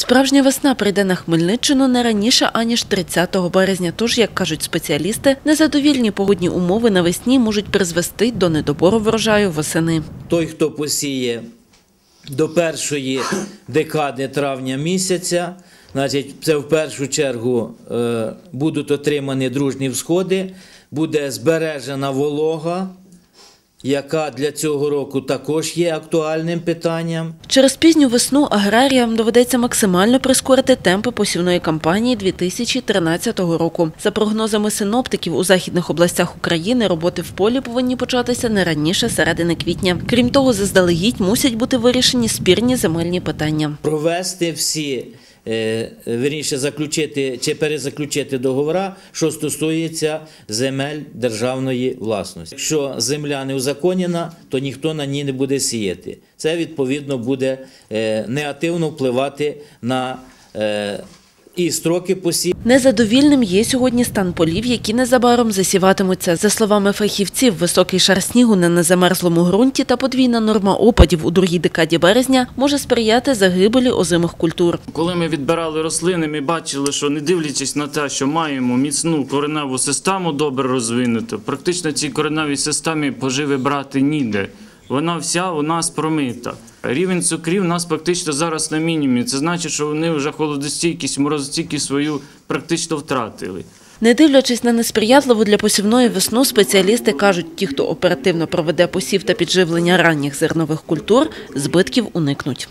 Справжня весна прийде на Хмельниччину не раніше аніж 30 березня. Тож, як кажуть спеціалісти, незадовільні погодні умови навесні можуть призвести до недобору врожаю восени. той, хто посіє до першої декади травня місяця, значить, це в першу чергу е, будуть отримані дружні всходи, буде збережена волога, яка для цього року також є актуальним питанням. Через пізню весну аграріям доведеться максимально прискорити темпи посівної кампанії 2013 року. За прогнозами синоптиків, у західних областях України роботи в полі повинні початися не раніше середини квітня. Крім того, заздалегідь мусять бути вирішені спірні земельні питання. провести всі, е, вірніше, заключити чи перезаключити договора, що стосується земель державної власності. Якщо земля не узаконена, то ніхто на ній не буде сіяти. Це відповідно буде е, негативно впливати на е, і строки посів. Незадовільним є сьогодні стан полів, які незабаром засіватимуться. За словами фахівців, високий шар снігу на незамерзлому ґрунті та подвійна норма опадів у другій декаді березня може сприяти загибелі озимих культур. Коли ми відбирали рослини, ми бачили, що не дивлячись на те, що маємо міцну кореневу систему добре розвинуту, практично цій кореневій системі поживи брати ніде. Вона вся у нас промита. Рівень цукрів у нас практично зараз на мінімумі. Це значить, що вони вже холодостійкість, морозостійкість свою практично втратили. Не дивлячись на несприятливу для посівної весну, спеціалісти кажуть, ті, хто оперативно проведе посів та підживлення ранніх зернових культур, збитків уникнуть.